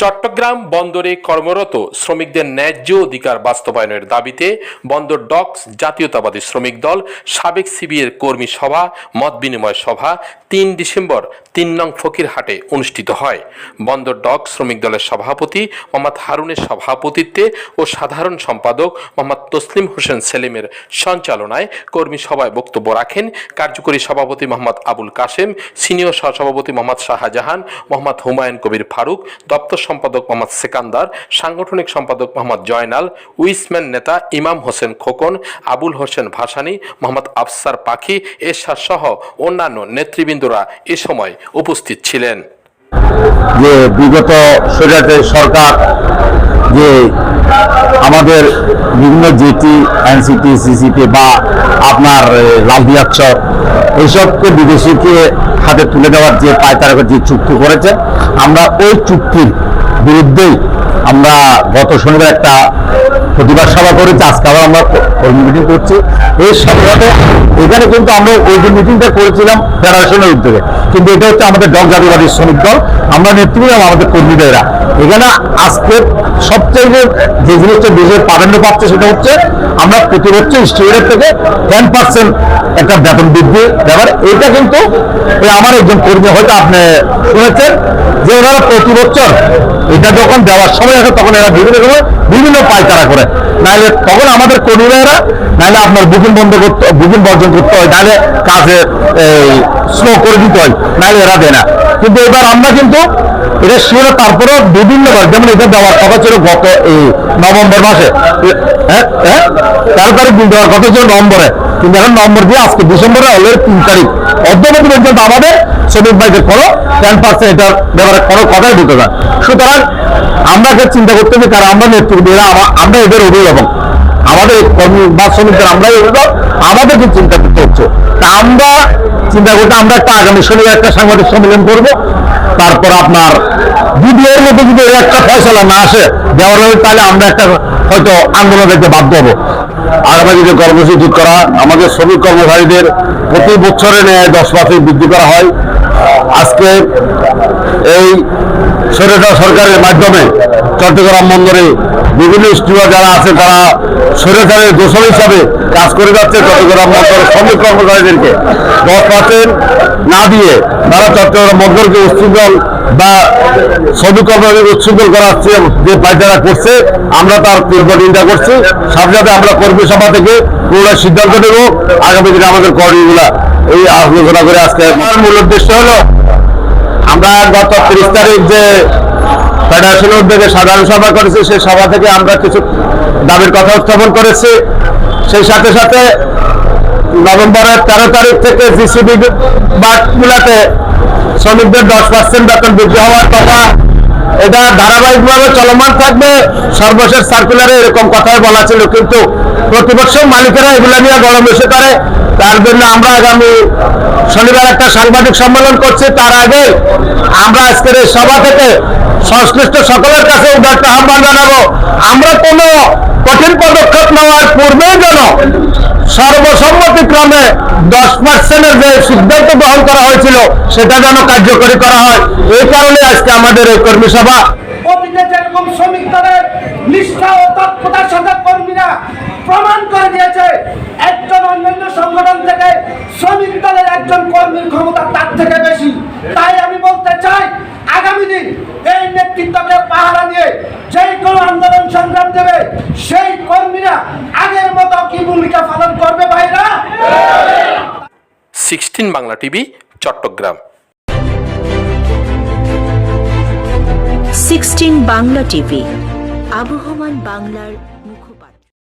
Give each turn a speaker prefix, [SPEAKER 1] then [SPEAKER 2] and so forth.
[SPEAKER 1] চট্টগ্রাম বন্দরে কর্মরত শ্রমিকদের ন্যায্য অধিকার বাস্তবায়নের দাবিতে বন্দর ডকস জাতীয়তাবাদী শ্রমিক দল, সাবেক সিবিএর কর্মী সভা, মত বিনিময় সভা তিন ডিসেম্বর তিন নং ফকিরহাটে অনুষ্ঠিত হয়। বন্দর ডক শ্রমিক দলের সভাপতি মোহাম্মদ হারুনের সভাপতিত্বে ও সাধারণ সম্পাদক মোহাম্মদ তসলিম হোসেন সেলিমের সঞ্চালনায় কর্মী সভায় বক্তব্য রাখেন কার্যকরী সভাপতি মোহাম্মদ আবুল কাশেম, সিনিয়র সহসভাপতি মোহাম্মদ শাহজাহান, মোহাম্মদ হুমায়ুন কবির ফারুক, দপ্তর সম্পাদক মোহাম্মদ সেকান্দার, সাংগঠনিক সম্পাদক মোহাম্মদ জয়নাল, উইসম্যান নেতা ইমাম হোসেন খোকন, আবুল হোসেন ভাসানি, মোহাম্মদ আফসার পাখি, এরশাদ সহ অন্যান্য নেতৃবৃন্দরা এ সময় উপস্থিত ছিলেন।
[SPEAKER 2] যে বিগত স্বৈরাচারী সরকার, যে আমাদের বিভিন্ন জেটি এনসিটি সিসিটি বা আপনার লালদিয়াচ্ছর এইসবকে বিদেশিকে হাতে তুলে দেওয়ার যে পায়তারা যে চুক্তি করেছে, আমরা ওই চুক্তির বিরুদ্ধেই আমরা গত শনিবার একটা প্রতিবাদ সভা করেছি, আজকে আবার আমরা কর্মী মিটিং করছি। এর সাথে সাথে এখানে কিন্তু আমরা ওই যে মিটিংটা করেছিলাম ফেডারেশনের উদ্যোগে, কিন্তু এটা হচ্ছে আমাদের ডগ জাতিবাদী শ্রমিক দল, আমরা নেতৃত্ব আমাদের কর্মীদেরা। এখানে আজকের সবচেয়ে যে জিনিসটা দেশের প্রাধান্য পাচ্ছে সেটা হচ্ছে আমরা প্রতি বছর স্টুডেন্ট থেকে টেন পার্সেন্ট একটা বেতন বৃদ্ধি ব্যাপার। এটা কিন্তু আমার একজন কর্মী হয়তো আপনি শুনেছেন যে ওনারা প্রতি বছর এটা যখন দেওয়ার সময় আসে, তখন এরা বিভিন্ন রকমের বিভিন্ন পায়তারা করে। নাহলে তখন আমাদের কর্মীরা, নাহলে আপনার বুকিং বন্ধ করতে, বুকিং বর্জন করতে হয়, নাহলে কাজে স্লো করে দিতে হয়, নাহলে এরা দেয় না। কিন্তু এবার আমরা কিন্তু এটা শিওর তারপরেও বিভিন্নবার, যেমন এটা দেওয়ার কথা ছিল গত এই নভেম্বর মাসে। হ্যাঁ হ্যাঁ তেরো তারিখ বিল দেওয়ার কথা ছিল নভেম্বরে। কিন্তু এখন নভেম্বর দিয়ে আজকে ডিসেম্বরে অলরেডি তিন তারিখ। অদ্যবধি পর্যন্ত আমাদের শ্রমিক ভাইদের কোনো টেন পার্সেন্ট এটার ব্যাপারে কোনো কথাই ঢুকে না সুতরাং আমরা চিন্তা করতে হবে কারণ আমরা নেতৃত্ব এরা আমরা এদের অভিভাবক আমাদের কর্মী বা শ্রমিকদের আমরাই অভিভাবক আমাদেরকে চিন্তা করতে হচ্ছে, তা আমরা চিন্তা করতে, আমরা একটা আগামী শনিবার একটা সাংবাদিক সম্মেলন করব। তারপর আপনার বিডিওর মধ্যে যদি একটা ফয়সলা না আসে, দেওয়ার তাহলে আমরা একটা হয়তো আন্দোলন দেখতে বাধ্য হব। আগামী দিনে কর্মসূচি করা, আমাদের শ্রমিক কর্মচারীদের প্রতি বছরে নেয় দশ পার্সেন্ট বৃদ্ধি করা হয়। আজকে এই সরকার সরকারের মাধ্যমে চট্টগ্রাম বন্দরে বিভিন্ন স্টুডেন্ট যারা আছে, তারা সরকারের দোষর হিসাবে কাজ করে যাচ্ছে চট্টগ্রাম বন্দরের শ্রমিক কর্মচারীদেরকে। দশ পার্সেন্ট না দিয়ে তারা চট্টগ্রাম বন্দরকে উচ্ছৃঙ্খল বা শ্রমিক কর্মচারীদের উচ্ছৃঙ্খল করার যে পায়তারা করছে, আমরা তার তীব্র নিন্দা করছি। সাথে সাথে আমরা কর্মী সভা থেকে পুনরায় সিদ্ধান্ত নেব। আগামী দিনে আমাদের কর্মীগুলা এই আলোচনা করে আজকে আমার মূল উদ্দেশ্য হলো আমরা গত ত্রিশ তারিখ যে ফেডারেশনের উদ্যোগে সাধারণ সভা করেছি, সেই সভা থেকে আমরা কিছু দাবির কথা উত্থাপন করেছি। সেই সাথে সাথে নভেম্বরের তেরো তারিখ থেকে জিসিবি বাটগুলাতে শ্রমিকদের দশ পার্সেন্ট বেতন বৃদ্ধি হওয়ার কথা। এটা ধারাবাহিকভাবে চলমান থাকবে। সর্বশেষ সার্কুলারে এরকম কথাই বলা ছিল, কিন্তু প্রতিপক্ষ মালিকেরা এগুলো নিয়ে গরম এসে করে তার জন্য আমরা আগামী শনিবার একটা সাংবাদিক সম্মেলন করছি। তার আগে আমরা আজকের এই সভা থেকে সংশ্লিষ্ট সকলের কাছে উদার্ত আহ্বান জানাব। আমরা কোনো কঠিন পদক্ষেপ নেওয়ার পূর্বেই যেন সর্বসম্মতিক্রমে দশ পার্সেন্টের যে সিদ্ধান্ত গ্রহণ করা হয়েছিল, সেটা যেন কার্যকরী করা হয়। এই কারণে আজকে আমাদের এই কর্মী সভা
[SPEAKER 3] শ্রমিক নিষ্ঠা ও প্রমাণ করে দিয়েছে একজন অন্যান্য সংগঠন থেকে শ্রমিক দলের একজন কর্মীর ক্ষমতা তার থেকে বেশি। তাই আমি বলতে চাই আগামী দিন এই নেতৃত্বকে পাহারা দিয়ে যেই কোনো আন্দোলন সংগ্রাম দেবে সেই কর্মীরা আগের মতো কি ভূমিকা পালন করবে ভাইরা?
[SPEAKER 1] Sixteen Bangla TV Chattogram.
[SPEAKER 4] Sixteen Bangla TV আবহমান বাংলার